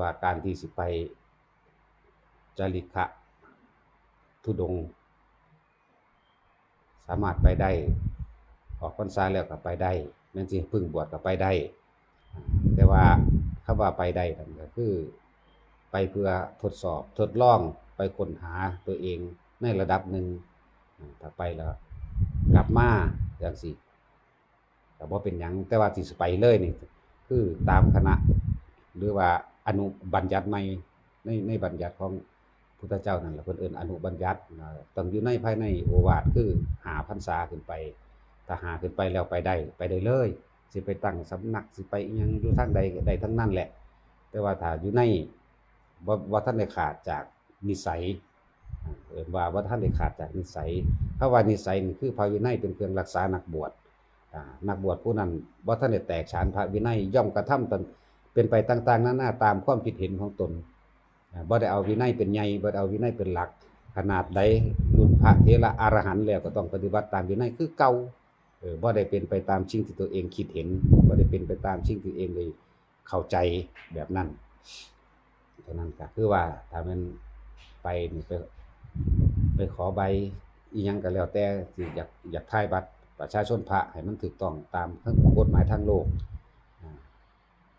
ว่าการที่สิไปจริกะทุดง สามารถไปได้ ออกพรรษาแล้วก็ไปได้แม่นสิพึ่งบวชก็ไปได้ แต่ว่าคำว่าไปได้นั่นก็คือ ไปเพื่อทดสอบทดลองไปค้นหาตัวเองในระดับหนึ่งถ้าไปแล้วกลับมาจังซี่ก็บ่เป็นหยังแต่ว่าสิไปเลยนี่คือตามคณะหรือว่า อนุบัญญัติใหม่ในในบัญญัติของพุทธเจ้านั่นแหละเพิ่นอิ้นอนุบัญญัติต้องอยู่ในภายในโอวาทคือหาพรรษาขึ้นไปถ้าหาขึ้นไปแล้วไปได้ไปได้เลยสิไปตั้งสำนักสิไปยังอยู่ทางใดก็ได้ทั้งนั้นแหละ แต่ว่าถ้าอยู่ในบ่บ่ทันได้ขาดจากนิสัยอ่าเอิ้นว่าบ่ทันได้ขาดจากนิสัยเพราะว่านิสัยนี่คือพระวินัยเป็นเครื่องรักษานักบวชนักบวชผู้นั้นบ่ทันได้แตกฉานพระวินัยย่อมกระทำตน เป็นไปต่างๆนานาตามความคิดเห็นของตนบ่ได้เอาวินัยเป็นใหญ่บ่ได้เอาวินัยเป็นหลัก ขนาดใดรุ่นพระเถระอรหันต์แล้วก็ต้องปฏิบัติตามวินัยคือเก่าเออบ่ได้เป็นไปตามสิ่งที่ตัวเองคิดเห็นบ่ได้เป็นไปตามสิ่งที่ตัวเองได้เข้าใจแบบนั้นฉะนั้นก็คือว่าถ้ามันไปไปไปขอใบอีหยังก็แล้วแต่สิอยากอยากทายบัตรประชาชนพระให้มันถูกต้องตามทั้งกฎหมายทางโลก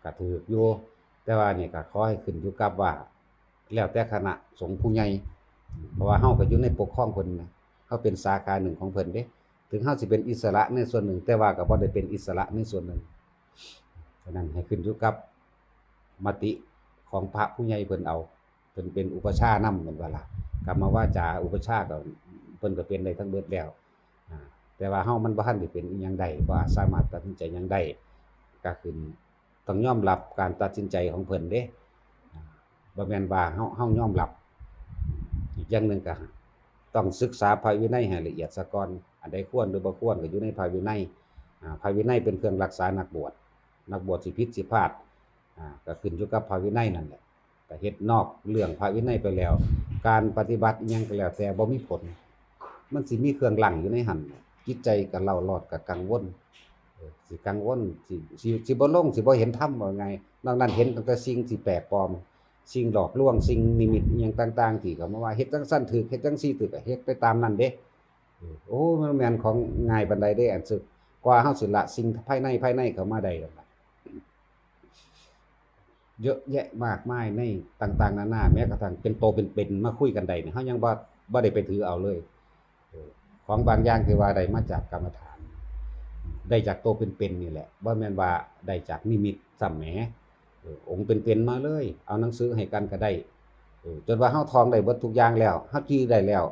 ก็ถูกอยู่แต่ว่านี่ก็ขอให้ขึ้นอยู่กับว่า แล้วแต่คณะสงฆ์ผู้ใหญ่เพราะว่าเฮาก็อยู่ในปกครองเพิ่นนะเฮาเป็นสาขาหนึ่งของเพิ่นเด้ ถึงเฮาสิเป็นอิสระในส่วนหนึ่ง แต่ว่าก็บ่ได้เป็นอิสระในส่วนหนึ่งฉะนั้นให้ขึ้นอยู่กับมติของพระผู้ใหญ่เพิ่นเอาเพิ่นเป็นอุปชาย์นำเหมือนว่าล่ะกรรมว่าจาอุปชาก็เพิ่นก็เป็นได้ทั้งเบิดแล้วอ่าแต่ว่าเฮามันบ่ทันได้เป็นอีหยังใดบ่สามารถตัดสินใจหยังได้ก็ขึ้น ต้องยอมรับการตัดสินใจของเพิ่นเด้บ่แม่นว่าเฮาเฮายอมรับอีกอย่างหนึ่งก็ต้องศึกษาภายวินัยให้ละเอียดซะก่อนอันใดควรหรือบ่ควรก็อยู่ในภายวินัยอ่าภายวินัยเป็นเครื่องรักษานักบวชนักบวชสิผิดสิพลาดก็ขึ้นอยู่กับภายวินัยนั่นแหละก็เฮ็ดนอกเรื่องภายวินัยไปแล้ว การปฏิบัติยังก็แล้วแต่บ่มีผล มันสิมีเครื่องหลังอยู่ในหันจิตใจก็เล่าลอดก็กังวล สิกังวลสิสิสิบ่ลงสิบ่เห็นธรรมว่าไงนอกนั้นเห็นตั้งแต่สิ่งที่แปลกปลอม สิ่งหลอกลวงสิ่งนิมิตอหยังต่าง ๆ ที่เขามาว่าเฮ็ดจังซั่นถูกเฮ็ดจังซี่ถูกก็เฮ็ดไปตามนั้นเด้อโอ้มันแม่นของง่ายปานใดเด้อันสึกกว่าเฮาสิละสิ่งภายในภายในเข้ามาได้ล่ะเยอะแยะมากมายในต่าง ๆ นานาแม้กระทั่งเป็นโตเป็นๆมาคุยกันได้เนี่ยเฮายังบ่บ่ได้ไปถือเอาเลย ของบางอย่างที่ว่าได้มาจากกรรมฐาน ได้จากโตเป็นๆนี่แหละบ่แม่นว่าได้จากนิมิตซ้ํแหมองค์เป็นๆมาเลย เอาหนังสือให้กันก็ได้จนว่าเฮาทองได้เบิดทุกอย่างแล้วเฮาจี้ได้แล้ว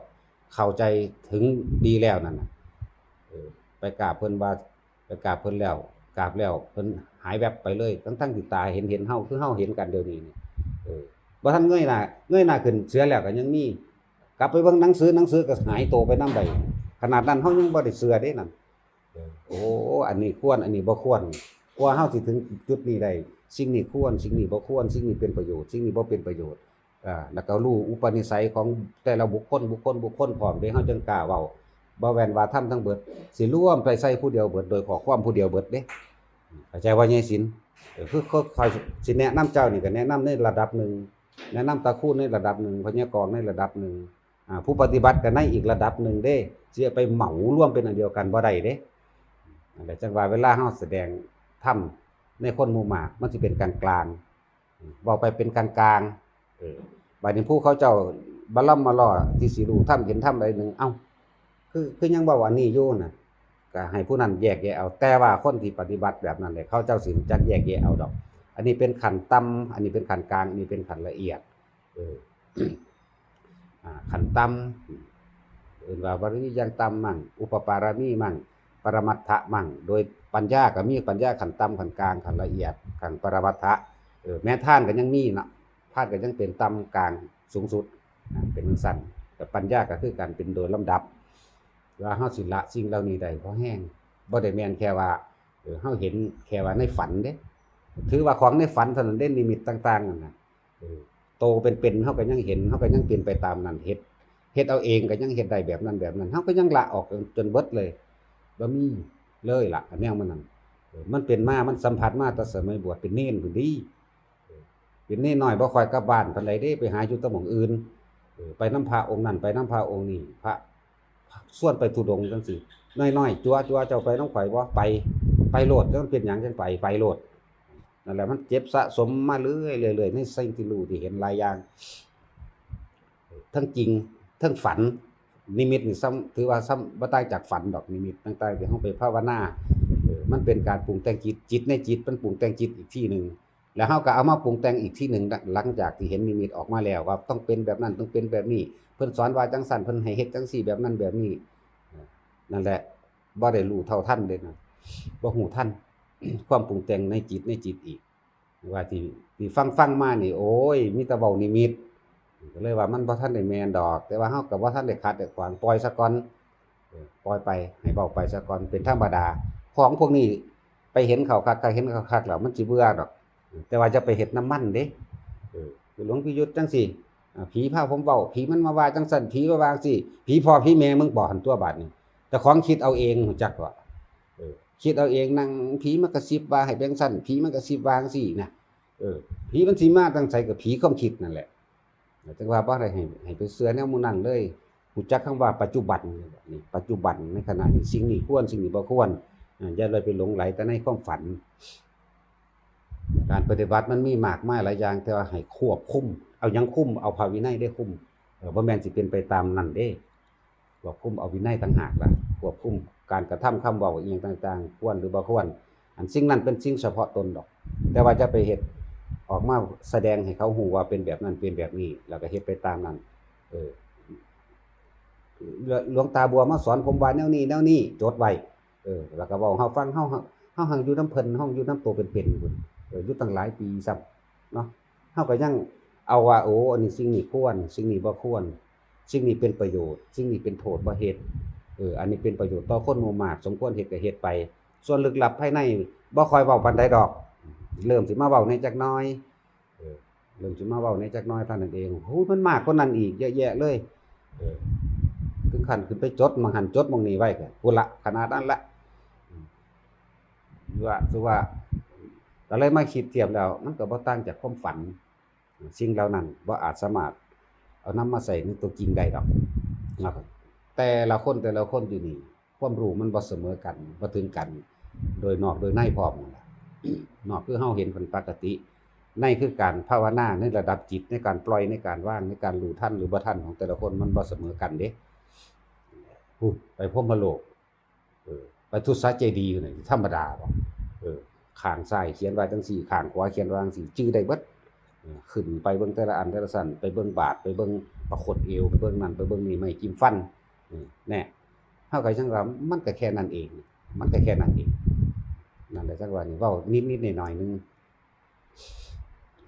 เข้าใจถึงดีแล้วนั่นน่ะไปกราบเพิ่นว่าไปกราบเพิ่นแล้วกราบแล้วเพิ่นหายแวบไปเลยทั้งๆที่ตาเห็นเห็นเฮาคือเฮาเห็นกันเดี๋ยวนี้นี่เออบ่ทันเงยหน้าเงยหน้าขึ้นเสือแล้วก็ยังมีกลับไปเบิ่งหนังสือหนังสือก็หายโตไปนำใดขนาดนั้นเฮายังบ่ได้เสือเด้นั่น โอ้ อันนี้ควร อันนี้บ่ควรกว่าเฮาสิถึงจุดนี้ได้สิ่งนี้ควร สิ่งนี้บ่ควร สิ่งนี้เป็นประโยชน์ สิ่งนี้บ่เป็นประโยชน์อ่าแล้วก็รู้อุปนิสัยของแต่ละบุคคล บุคคล บุคคลพร้อมเด้เฮาจึงกล้าเว้าบ่แม่นว่าทำทั้งเบิด สิรวมไปใส่ผู้เดียวเบิดโดยขอความผู้เดียวเบิดเด้เข้าใจว่าใหญ่สินเออคือคอยสิแนะนำเจ้านี่ก็แนะนำในระดับหนึ่งแนะนำตาคู่ในระดับหนึ่งพญากรในระดับหนึ่งอ่าผู้ปฏิบัติก็ในอีกระดับหนึ่งเด้สิไปเหมารวมเป็นอันเดียวกันบ่ได้เด้ นั่นแหละจังว่าเวลาเฮาแสดงธรรมในคนหมู่มาก มันสิเป็นกลางกลางๆบอกไปเป็นกลางกลางๆเออบัดนี้ผู้เขาเจ้าบล่ำมาล่อที่สิรู้ทํเห็นทํใดหนึงเอ้า คือคือยังเว้าอันนี้อยู่น่ะก็ให้ผู้นั้นแยกแยะเอา แต่ว่าคนที่ปฏิบัติแบบนั้นเลยเขาเจ้าสิรู้จักแยกแยะเอาดอก อันนี้เป็นขั้นต่ำอันนี้เป็นขั้นกลางอันนี้เป็นขั้นละเอียด เอออ่าขั้นต่ำเอื่นว่าบารมีอย่างต่ำมั่งอุปปารมีมั่ง ปรมัตถะมั่ง โดยปัญญาก็มีปัญญาขันต่ำขันกลางขันละเอียดขันปรมัตถะเออแม้ท่านก็ยังมีนะท่านก็ยังเป็นต่ำกลางสูงสุดเป็นสั้นแต่ปัญญาก็คือการเป็นโดยลำดับว่าเฮาสิละสิ่งเหล่านี้ได้เพราะแห้งบ่ได้แม่นแค่ว่าเออเฮาเห็นแค่ว่าในฝันเด้ถือว่าของในฝันเท่านั้นเด้นิมิตต่างๆนั่นน่ะเออโตเป็นๆเฮาก็ยังเห็นเฮาก็ยังเป็นไปตามนั้นเฮ็ดเฮ็ดเอาเองก็ยังเฮ็ดได้แบบนั้นแบบนั้นเฮาก็ยังละออกจนเบิดเลย บ่มีเลยล่ะอันแนวมันนั่นมันเป็นมามันสัมผัสมาแต่สมัยบวชเป็นเนรพุ่นดีเออเเป็นนี่น้อยบ่คอยกลับบ้านปานใดเด้ไปหาอยู่ตะหม่องอื่นไปน้ำพระองค์นั้นไปน้ำพระองค์นี้พระส่วนไปทุดงจังซี่น้อยๆจัวจัวเจ้าไปน้องข่อยบ่ไปไปโหลดแล้วมันเป็นหยังจังไปไปโหลดนั่นแหละมันเจ็บสะสมมาเรื่อยเรื่อยๆในสิ่งที่รู้ที่เห็นหลายอย่าง ทั้งจริงทั้งฝัน นิมิตนี่ซ้ำถือว่าซ้ำบ่ตางจากฝันดอกนิมิตต่างๆที่เฮาไปภาวนาเออมันเป็นการปรุงแต่งจิตจิตในจิตมันปรุงแต่งจิตอีกที่หนึ่งแล้วเฮาก็เอามาปรุงแต่งอีกที่หนึ่งหลังจากที่เห็นนิมิตออกมาแล้วว่าต้องเป็นแบบนั้นต้องเป็นแบบนี้ เพิ่นสอนว่าจังซั่นเพิ่นให้เฮ็ดจังซี่แบบนั้นแบบนี้นั่นแหละบ่ได้รู้เท่าทันเด้นะบ่ฮู้ทันความปรุงแต่งในจิตในจิตอีกว่าที่ที่ฟังฟังมานี่โอ้ยมีแต่เว้านิมิต ก็เลยว่ามันบ่ทันได้แมนดอก แต่ว่าเฮาก็บ่ทันได้ขัดได้ขวางปล่อยซะก่อนปล่อยไปให้เว้าไปซะก่อนเป็นธรรมดา ของพวกนี้ไปเห็นเขาคักๆเห็นเขาคักแล้วมันสิเบื่อดอก แต่ว่าจะไปเฮ็ดน้ำมันเด้หลวงพี่ยุทธจังซี่อ่าผีพาผมเว้าผีมันมาว่าจังซั่นผีมาว่าจังซี่ผีพ่อผีแม่มึงบ่หันตัวบาดนี้แต่ของคิดเอาเองจักว่าเออคิดเอาเองนั่งผีมันกระซิบว่าให้แบงสันผีมันกระซิบวางซี่นะเออผีมันสิมาตั้งใจกับผีความคิดนั่นแหละ แต่ว่าบ่ได้ให้ให้ไปเสือแนวมูนั้นเลยรู้จักคำว่าปัจจุบันนี่ปัจจุบันในขณะนี้สิ่งนี้ควรสิ่งนี้บ่ควรอย่าเลยไปหลงไหลแต่ในความฝัน การปฏิบัติมันมีมากมายหลายอย่างแต่ว่าให้ควบคุม เอายังคุมเอาภาวินัยได้คุมบ่แม่นสิเป็นไปตามนั้นเด้ควบคุมเอาวินัยต่างหากล่ะควบคุมการกระทำคำเว้าอีหยังต่าง ๆ ควรหรือบ่ควร อันสิ่งนั้นเป็นสิ่งเฉพาะตนดอก แต่ว่าจะไปเฮ็ด ออกมาแสดงให้เขาฮู้ว่าเป็นแบบนั้นเป็นแบบนี้ แล้วก็เฮ็ดไปตามนั้น เออหลวงตาบัวมาสอนผมว่าแนวนี้แนวนี้จดไว้เออ แล้วก็เว้าให้เฮาฟังเฮาเฮาหังอยู่น้ำเพิ่นเฮาอยู่น้ำตัวเป็นๆพุ่นเอออยู่ตั้งหลายปีซ้ำเนาะเฮาก็ยังเอาว่าโอ้อันนี้สิ่งนี้ควร สิ่งนี้บ่ควร สิ่งนี้เป็นประโยชน์ สิ่งนี้เป็นโทษบ่เฮ็ดเออ อันนี้เป็นประโยชน์ต่อคนหมู่มาก สมควรเฮ็ดก็เฮ็ดไป ส่วนลึกลับภายในบ่ค่อยเว้าปานใดดอก เริ่มสิมาเว้าในจักน้อยเริ่มสิมาเว้าในจักน้อยท่านั้นเองโอ้มันมากกว่านั้นอีกเยอะแยะเลยถึงขั้นขึ้นไปจดมังหันจดมองนี้ไว้ก็พุ่นละขนาดนั้นละว่าคือว่าก็เลยมาคิดเทียบแล้วมันก็บ่ต่างจากความฝัน สิ่งเหล่านั้นบ่อาจสามารถเอานำมาใส่ในตัวจริงได้ดอกนะครับแต่ละคนแต่ละคนอยู่นี่ความรู้มันบ่เสมอกันบ่ถึงกัน โดยนอกโดยในพร้อม นั่นล่ะนอกคือเฮาเห็นเป็นปกติในคือการภาวนาในระดับจิตในการปล่อยในการว่างในการรู้ท่านหรือบ่ท่านของแต่ละคนมันบ่เสมอกันเด้พูดไปพรหมโลกเออไปทุสาเจดีอยู่นี่ธรรมดาบ่เออข้างซ้ายเขียนไว้จังซี่ข้างขวาเขียนไว้จังซี่จื้อได้เบิดขึ้นไปเบิ่งแต่ละอันแต่ละสันไปเบิ่งบาทไปเบิ่งประคดเอวไปเบิ่งนั่นไปเบิ่งนี่ไม่จิ้มฟันอืมแน่เฮาก็จังว่ามันก็แค่นั้นเอง มันก็แค่นั้นเอง นั่นแหละจังว่านี่เว้านิดๆหน่อยๆนึง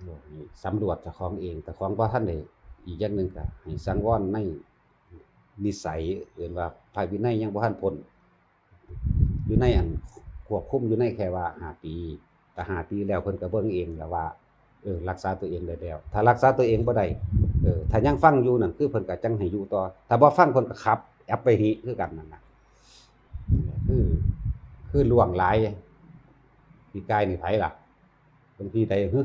โลกนี้สำรวจเจ้าของเองแต่ของบ่ทันได้อีกอย่างหนึ่งก็ให้สังวรในนิสัยเรียนว่าภายวินัยยังบ่ทันพ้นอยู่ในอันควบคุมอยู่ในแค่ว่าห้าปี แต่ห้าปีแล้วเพิ่นก็เบิ่งเองแล้วว่าเออรักษาตัวเองได้แล้วถ้ารักษาตัวเองบ่ได้เออถ้ายังฟังอยู่นั่นคือเพิ่นก็จังให้อยู่ต่อถ้าบ่ฟังเพิ่นก็ขับแอปไปหิคือกันนั่นน่ะคือคือล่วงหลาย พี่กายนี่ไผล่ะเพิ่นพี่ใดฮึ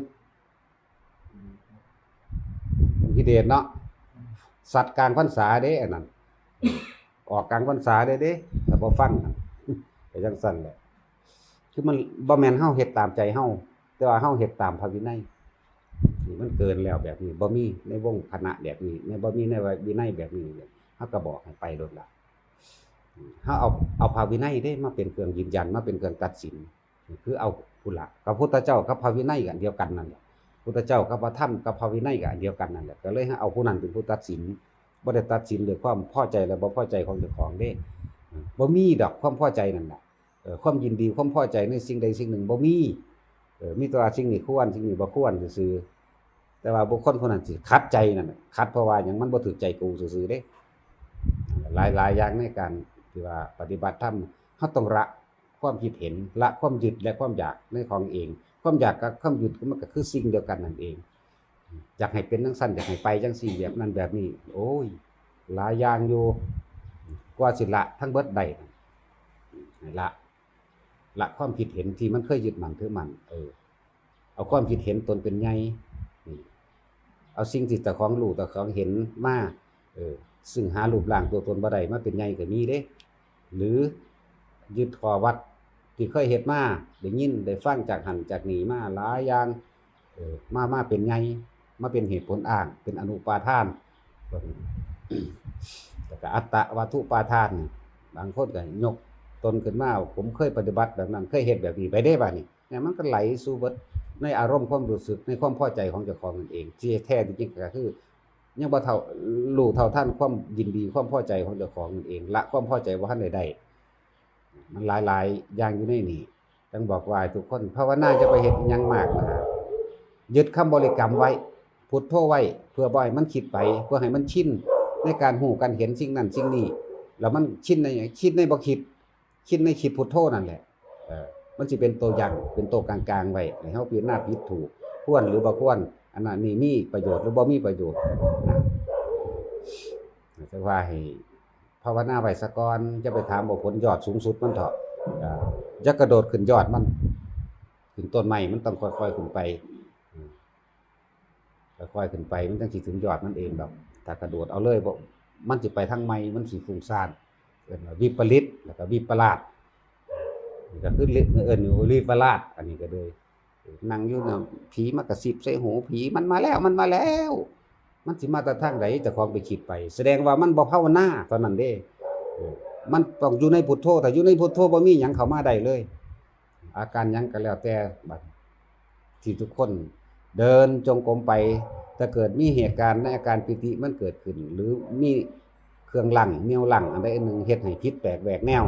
เพิ่นพี่เดชเนาะสัตว์กลางพรรษาเด้อันนั้นออกกลางพรรษาเด้เด้ถ้าบ่ฟังนั่นก็จังซั่นแหละคือมันบ่แมนเฮาเฮ็ดตามใจเฮาแต่ว่าเฮาเฮ็ดตามพระวินัยนี่มันเกินแล้วแบบนี้บ่มีในวงคณะแบบนี้ในบ่มีในวินัยแบบนี้เลยเฮาก็บอกให้ไปโดละเฮาเอาเอาพระวินัยเด้มาเป็นเครื่องยืนยันมาเป็นเครื่องตัดสิน คือเอาพุทธละพระพุทธเจ้ากับพระวินัยกันเดียวกันนั่นแหละพุทธเจ้ากับพระธรรมกับพระวินัยกันเดียวกันนั่นแหละก็เลยให้เอาผู้นั้นเป็นผู้ตัดสินบ่ได้ตัดสินด้วยความพอใจและบ่พอใจของเจ้าของเด้บ่มีดอกความพอใจนั่นแหละความยินดีความพอใจในสิ่งใดสิ่งหนึ่งบ่มีเออมีตัวาสิ่งนี้ควรสิ่งนี้บ่ควรซื่อแต่ว่าบุคคลคนนั้นสิขัดใจนั่นน่ะขัดเพราะว่าหยังมันบ่ถูกใจกูซื่อๆเด้หลายหลายอย่างในการที่ว่าปฏิบัติธรรมเฮาต้องละ ความคิดเห็นละความยึดและความอยากในของเอง ความอยากกับความหยึดมันก็คือสิ่งเดียวกันนั่นเอง อยากให้เป็นจังซั่นอยากให้ไปจังซี่แบบนั้นแบบนี้ โอ้ยหลายอย่างอยู่กว่าสิละทั้งเบิดใดให้ละละความคิดเห็นที่มันเคยยึดมั่นถือมั่นเออเอาความคิดเห็นตนเป็นใหญ่นี่เอาสิ่งที่เจ้าของรู้เจ้าของเห็นมาเออซึ่งหารูปร่างตัวตนบ่ได้มาเป็นใหญ่ก็มีเด้ หรือยึดขอวัด ที่เคยเฮ็ดมาได้ยินได้ฟังจากหันจากหนีมาหลายอย่างมามาเป็นใหญ่มาเป็นเหตุผลอ้าง เป็นอนุปาทานเบิ่งแล้วก็อัตตะวัตถุปาทาน บางคนก็ยกตนขึ้นมาผมเคยปฏิบัติแบบนั้นเคยเฮ็ดแบบนี้ไปได้บ่านี่เนี่ยมันก็ไหลสู่บดในอารมณ์ความรู้สึกในความพอใจของเจ้าของนั่นเองที่แท้จริงๆก็คือ ยังบ่เท่ารู้เท่าท่านความยินดีความพอใจของเจ้าของนั่นเอง ละความพอใจบ่าทันได้ได้ มันหลาย ๆ อย่างอยู่ในนี้ต้องบอกว่าทุกคนภาวนาจะไปเฮ็ดอิหยังมากนะยึดคำบริกรรมไว้พุทโธไว้ เพื่อบ่ให้มันคิดไป เพื่อให้มันชินในการหูการเห็นสิ่งนั้นสิ่งนี้แล้วมันชินในหยังคิดในบ่คิด คิดในคิดพุทโธนั่นแหละมันสิเป็นตัวอย่างเป็นตัวกลางๆไว้ให้เฮาพิจารณาผิดถูกควรหรือบ่ควรอันนั้นนี่มีประโยชน์หรือบ่มีประโยชน์นะว่าให้ ภาวนาไว้ซะก่อนจะไปถามว่าผลยอดสูงสุดมันเถาะอ่าจะกระโดดขึ้นยอดมัน ขึ้นต้นไม้มันต้องค่อยๆขึ้นไปอืมค่อยๆขึ้นไปมันจังสิถึงยอดมันเองดอกถ้ากระโดดเอาเลยบ่มันสิไปทางไม้มันสิฟุ้งซ่านเอิ้นว่าวิปริตแล้วก็วิปลาสนี่ก็คือเอิ้นว่าวิปลาสอันนี้ก็เลยนั่งอยู่น่ะผีมากระซิบใส่หูผีมันมาแล้วมันมาแล้ว มันสิมาแต่ทางใดเจ้าของไปคิดไป แสดงว่ามันบ่ภาวนาเท่านั้นเด้ มันต้องอยู่ในพุทโธแต่อยู่ในพุทโธบ่มีหยังเข้ามาได้เลย อาการหยังก็แล้วแต่บัดที่ทุกคนเดินจงกรมไปถ้าเกิดมีเหตุการณ์ในอาการปิติมันเกิดขึ้น หรือมีเครื่องหลังเมียวหลังอันใดอันหนึ่งเฮ็ดให้ผิดแปลกแหวกแนว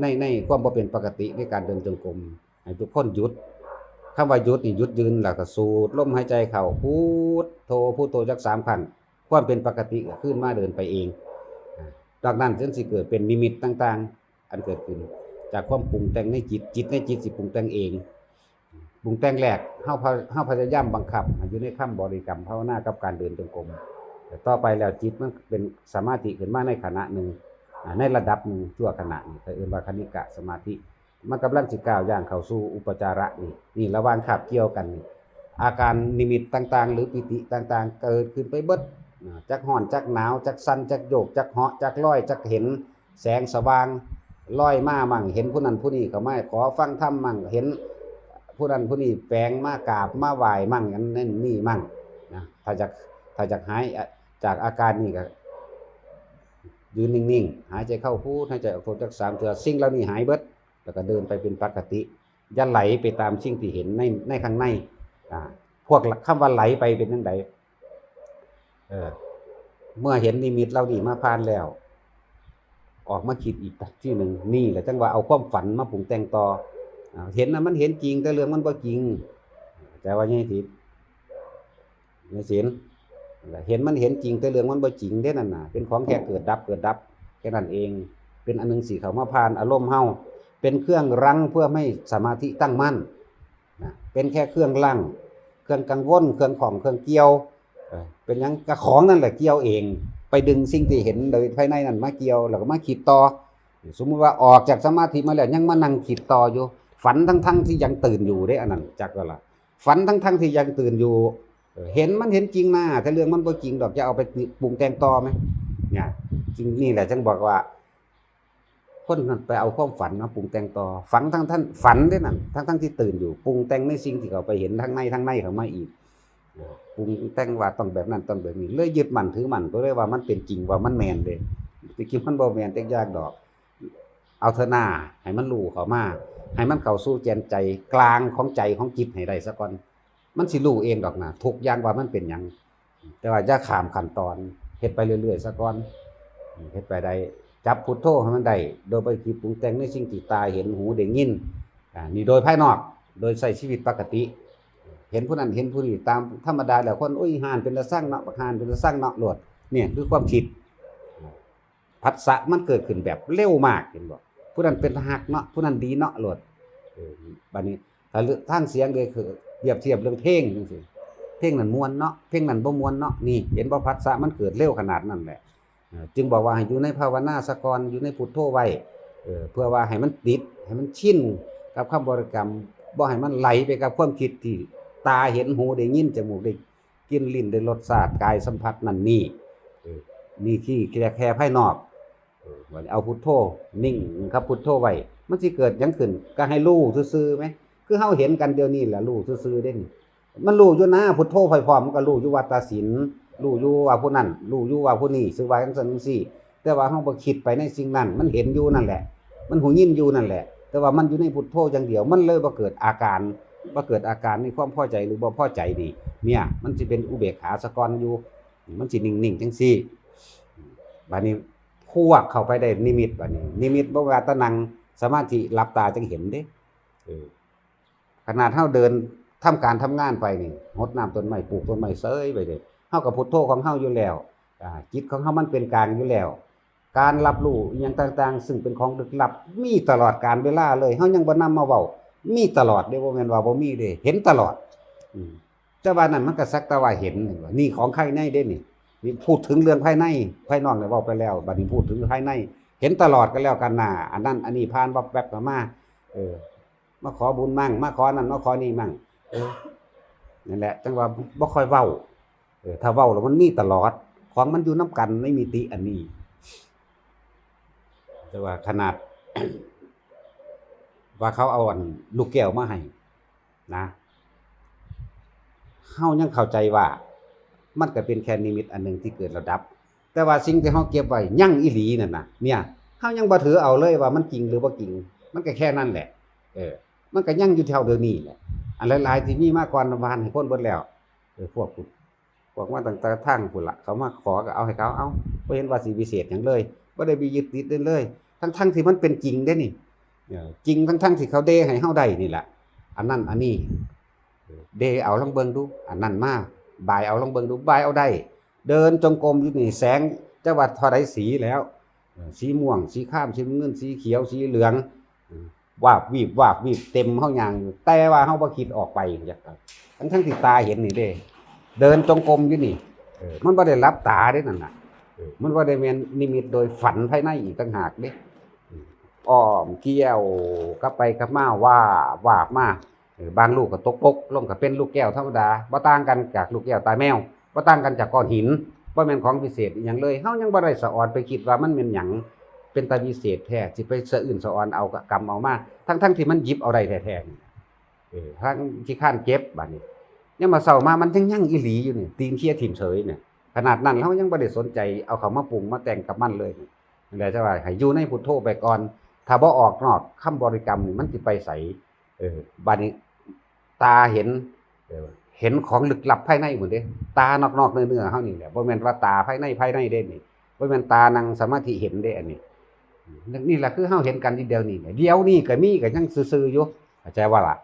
ในในความบ่เป็นปกติในการเดินจงกรมให้ทุกคนหยุด คำว่าหยุดนี่หยุดยืนแล้วก็สูดลมหายใจเข้าพุทโธพุทโธจักสามครั้งความเป็นปกติขึ้นมาเดินไปเองจากนั้นจึงสิเกิดเป็นนิมิตต่างๆ อันเกิดขึ้น จากความปรุงแต่งในจิตจิตในจิตสิปรุงแต่งเองปรุงแต่งแรกเฮาพะเฮาพยายามบังคับอยู่ในคำบริกรรมภาวนากับการเดินจงกรมแต่ต่อไปแล้วจิตมันเป็นสมาธิขึ้นมาในขณะหนึ่งในระดับหนึ่งชั่วขณะนี่เขาเรียกว่าคณิกะสมาธิ มันกำลังสิก้าวย่างเข้าสู่อุปจาระนี่นี่ระหว่างขับเกี่ยวกันนี่อาการนิมิตต่างๆ หรือปิติต่างๆ เกิดขึ้นไปเบิดจักห่อนจักหนาวจักสั่นจักโยกจักเหาะจักลอยจักเห็นแสงสว่างลอยมามั่งเห็นผู้นั้นผู้นี้เขาไม่ขอฟังธรรมมั่งเห็นผู้นั้นผู้นี้แฝงมากราบมาไหวมั่งอันนั่นนี่มั่งนะถ้าจากถ้าจากหายจากอาการนี้ก็ยืนนิ่งๆ หายใจเข้าพูดหายใจออกโทจักสามเถื่อสิ่งเหล่านี้หายเบิด แล้วก็เดินไปเป็นปกติอย่าไหลไปตามสิ่งที่เห็นในในข้างในอ่าพวกคำว่าไหลไปเป็นจังไดเออ เมื่อเห็นนิมิตเราดีมาผ่านแล้ว ออกมาคิดอีกที่หนึ่งนี่แหละจังว่าเอาความฝันมาปรุงแต่งต่ออเห็นนะมันเห็นจริง แต่เรื่องมันบ่จริง แต่ว่ายังทิศในศีลเห็นมันเห็นจริงแต่เรื่องมันบ่จริงเด้นั่นน่ะเป็นของแค่เกิดดับเกิดดับแค่นั้นเอง เป็นอันหนึงสีเขามาผ่านอารมณ์เฮา เป็นเครื่องรั้งเพื่อไม่สมาธิตั้งมั่นนะเป็นแค่เครื่องรั้งเครื่องกังวลเครื่องของเครื่องเกี่ยว เป็นยังกระของนั่นแหละเกี่ยวเอง ไปดึงสิ่งที่เห็นโดยภายในนั้นมาเกี่ยวแล้วก็มาคิดต่อ สมมุติว่าออกจากสมาธิมาแล้วยังมานั่งคิดต่ออยู่ ฝันทั้งทั้งๆที่ยังตื่นอยู่ได้อันนั้นจักก็ละฝันทั้งทั้งๆที่ยังตื่นอยู่ เห็นมันเห็นจริงหนะถ้าเรื่องมันบ่จริงดอกจะเอาไปปรุงแต่งต่อไหมเนี่ยจริงนี่แหละจังบอกว่า คนนั้นไปเอาความฝันมาปรุงแต่งต่อฝันทั้งท่านฝันด้นั่นทั้งทั้งที่ตื่นอยู่ปรุงแต่งในสิ่งที่เขาไปเห็นทั้งในทั้งในเขามาอีกปรุงแต่งว่าต้องแบบนั้นต้องแบบนี้เลยยึดมั่นถือมั่นตัวเลยว่ามันเป็นจริงว่ามันแมนเด้จริงๆมันบ่แมนแต่ยากดอก เอาเถอะหน้าให้มันรู้เขามาให้มันเข้าสู่แกนใจกลางของใจของจิตให้ได้ซะก่อน มันสิรู้เองดอกนะทุกอย่างว่ามันเป็นหยังแต่ว่าอย่าขามขั้นตอนเฮ็ดไปเรื่อยๆซะก่อนเฮ็ดไปได้ จับพุทโธให้มันได้โดยไปคิดปรุงแต่งในสิ่งที่ตาเห็นหูได้ยินอ่านี่โดยภายนอกโดยใช้ชีวิตปกติ เห็นผู้นั้นเห็นผู้นี้ตามธรรมดาแล้วคนอุ้ยหานเป็นตะสร้างเนาะหานเป็นตะสร้างเนาะโลดเนี่ยคือความคิดผัสสะมันเกิดขึ้นแบบเร็วมากเห็นบ่ผู้นั้นเป็นหักเนาะผู้นั้นดีเนาะโลดเออบัดนี้ถ้าเรื่องทางเสียงเลยคือเปรียบเทียบเรื่องเพลงจังซี่เพลงนั้นมวนเนาะเพลงนั้นบ่มวนเนาะนี่เห็นบ่ผัสสะมันเกิดเร็วขนาดนั้นแหละ จึงบอกว่าให้อยู่ในภาวนาสะกอนอยู่ในพุทโธไว้เพื่อว่าให้มันติดให้มันชินกับคำบริกรรมบ่ให้มันไหลไปกับความคิดที่ตาเห็นหูได้ยินจมูกได้กินลิ้นได้รสชาติกายสัมผัสนั่นนี่นี่ที่แค่แค่ภายนอกเอาพุทโธนิ่งครับพุทโธไว้มันสิเกิดยังขึ้นก็ให้รู้ซื่อๆไหมคือเฮาเห็นกันเดี๋ยวนี้แหละรู้ซื่อๆเด้นมันรู้อยู่นะพุทโธพร้อมๆมันก็รู้อยู่ว่าตาศีล รู้อยู่ว่าผู้นั้นรู้อยู่ว่าผู้นี้ซื้อไว้จังซั่นจังซี่ แต่ว่าเฮาบ่คิดไปในสิ่งนั้น มันเห็นอยู่นั่นแหละ มันหูยินอยู่นั่นแหละ แต่ว่ามันอยู่ในพุทโธอย่างเดียว มันเลยบ่เกิดอาการบ่เกิดอาการในความพอใจหรือบ่พอใจนี่เนี่ย มันสิเป็นอุเบกขาสะกอนอยู่ มันสินิ่งๆจังซี่บัดนี้พวกเข้าไปได้นิมิตบัดนี้ นิมิตบ่ว่าตะนังสมาธิหลับตาจังเห็นเด้ขนาดเฮาเดินทำการทำงานไปนี่รดน้ำต้นไม้ปลูกต้นไม้เซยไปเด้ เฮากับพุทโธของเฮาอยู่แล้วจิตของเฮามันเป็นกลางอยู่แล้ว การรับรู้อย่างต่างๆ ซึ่งเป็นของลึกลับ มีตลอดการเวลาเลยเฮายังบ่นำมาเว้ามีตลอดเด้บ่แม่นว่าบ่มีเด้เห็นตลอดอืมแต่ว่านั่นมันก็สักแต่ว่าเห็นนี่ของภายในเด้นี่นี่พูดถึงเรื่องภายในภายนอกเนี่ยว้าไปแล้วบัดนี้พูดถึงภายใน เห็นตลอดกันแล้วกันน่ะอันนั้นอันนี้ผ่านวับแวบมาเออ มาขอบุญมั่ง มาขอนั่นมาขอนี่มั่งเออนั่นแหละจังว่าบ่ค่อยเว้า ถ้าเว้าแล้วมันมีตลอด ของมันอยู่น้กันไม่มีติอันนี้ แต่ว่าขนาด ว่าเขาเอาอันลูกแก้วมาให้นะเฮายังเข้าใจว่า มันก็เป็นแค่นิมิตอันหนึ่งที่เกิดแล้วดับ แต่ว่าสิ่งที่เฮาเก็บไว้ยั่งอีหลีนั่นนะเนี่ยเฮายังบ่ถือเอาเลยว่ามันจริงหรือบ่จริง มันก็แค่นั้นแหละ เออ มันก็ยั่งอยู่แถวเดียวนี้แหละอันหลายๆที่มีมาก่อนวานให้คนเบิดแล้วเออพวก พุ่นพวกมาตั้งแต่ทางพุ่นละเขามาขอก็เอาให้เขาเอาบ่เห็นว่าสิพิเศษหยังเลยบ่าได้มียึดติดเลย ทั้งๆที่มันเป็นจริงเด้นี่จริงทั้งๆที่เขาเดให้เฮาได้นี่แหละอันนั้นอันนี้ เดเอาลองเบิ่งดู อันนั้นมาบายเอาลองเบิ่งดูบายเอาได้ เดินจงกรมอยู่นี่แสงจังหวัดท่าไรสีแล้ว สีม่วง สีข้ามสีเงินสีเขียวสีเหลืองวาบวีบวาบวีบเต็มเฮาอย่างอยู่แต่ว่าเฮาบ่คิดออกไปทั้งทั้งๆที่ตาเห็นนี่เด้ เดินจงกรมอยู่นี่เออมันบ่ได้รับตาเด้นั่นน่ะเออมันบ่ได้แม่นนิมิตโดยฝันภายในอีกต่างหากเด้อืมอ้อมเกี่ยวกลับไปกลับมาว่าบวาบมาเออบางลูกก็ตกปกลงก็เป็นลูกแก้วธรรมดาบ่ต่างกันจากลูกแก้วตาแมวบ่ต่างกันจากก้อนหินบ่แม่นของพิเศษอีหยังเลยเฮายังบ่ได้สะออนไปคิดว่ามันเป็นหยังเป็นตาพิเศษแท้สิไปสะอื่นสะออนเอากรรมเอามาทั้งๆที่มันหยิบเอาได้แท้ๆนี่เออทั้งที่ข้านเก็บบัดนี้ ยังมาเศร้ามามันยังยั่งอีหลีอยู่นี่ตีนเคี้ยถิ่มเฉยเนี่ยขนาดนั้นเรายังบ่ได้สนใจเอาเขามาปรุงมาแต่งกับมันเลยนี่แหละจะว่าให้อยู่ในพุทโธไปก่อนถ้าบ่ออกนอกคำบริกรรมนี่มันสิไปใสเออบัดนี้ตาเห็นเห็นของลึกลับภายในหมดเด้ตานอกๆเนื้อๆเฮานี่แหละบ่แม่นว่าตาภายในภายในเด้นี่บ่แม่นตานั่งสมาธิเห็นเด้อันนี้นี่แหละคือเฮาเห็นกันทีเดียวนี่เดียวนี่ก็มีก็ยังซื่อๆอยู่เข้าใจว่าล่ะ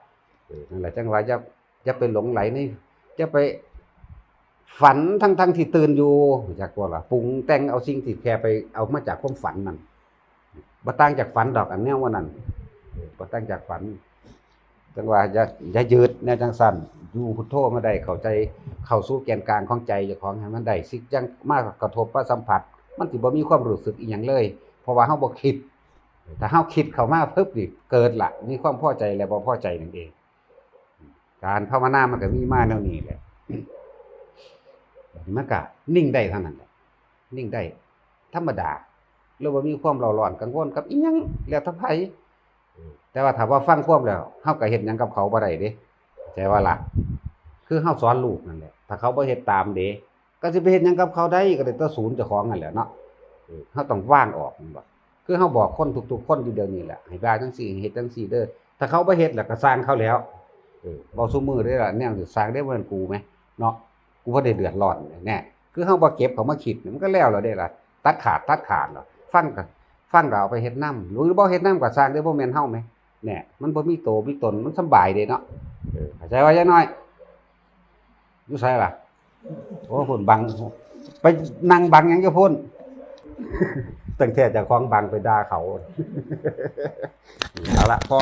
นั่นแหละจังว่าจะ จะไปหลงไหลในจะไปฝันทั้งทั้งๆที่ตื่นอยู่จากว่าล่ะปรุงแต่งเอาสิ่งที่แค่ไปเอามาจากความฝันนั่นบ่ต่างจากฝันดอกอันแนวว่านั้นเออบ่ต่างจากฝันจังว่าอย่าอย่ายืดแนวจังสั่นอยู่พุทโธมาได้เข้าใจเข้าสู่แกนกลางของใจเจ้าของให้มันได้สิ่งจังมากกระทบมาสัมผัส มันสิบ่มีความรู้สึกอีหยังเลย เพราะว่าเฮาบ่คิดถ้าเฮาคิดเข้ามาปึ๊บนี่เกิดละมีความพอใจและบ่พอใจนั่นเอง การภาวนามันก็มีมาแนวนี้แหละมันก็นิ่งได้เท่านั้นแหละนิ่งได้ ธรรมดาแล้วบ่มีความเราร้อนกังวลกับอีหยังแล้วถ้าไผแต่ว่าถ้าว่าฟังความแล้วเฮาก็เฮ็ดหยังกับเขาบ่ได้เด้ใช่ว่าล่ะ คือเฮาสอนลูกนั่นแหละถ้าเขาบ่เฮ็ดตามเด้ก็สิไปเฮ็ดหยังกับเขาได้ก็ได้แต่ศูนย์เจ้าของนั่นแหละเนาะเฮาต้องว่างออกแม่นบ่คือเฮาบอกคนทุกๆคนอยู่เดี๋ยวนี้แหละให้ว่าจังซี่เฮ็ดจังซี่เด้อถ้าเขาบ่เฮ็ดแล้วก็สร้างเขาแล้ว เออบ่ซุมือได้ละแนวสิสร้างได้บ่แม่นกูไหมเนาะกูบ่ได้เดือดร้อนแน่คือเฮาบ่เก็บเขามาคิดมันก็แล้วแล้วได้ละตัดขาดตัดขาดแล้วฟังก็ฟังก็เอาไปเฮ็ดน้ำหรือบ่เฮ็ดน้ำก็สร้างได้บ่แม่นเฮาไหมแน่มันบ่มีโตมีตนมันสบายเด้เนาะเข้าใจว่าจังน้อยอยู่ไสล่ะโอ้พุ่นบัง ไปนั่งบังยังอยู่พุ่นตั้งแต่เจ้าของบังไปด่าเขาเอาละพอ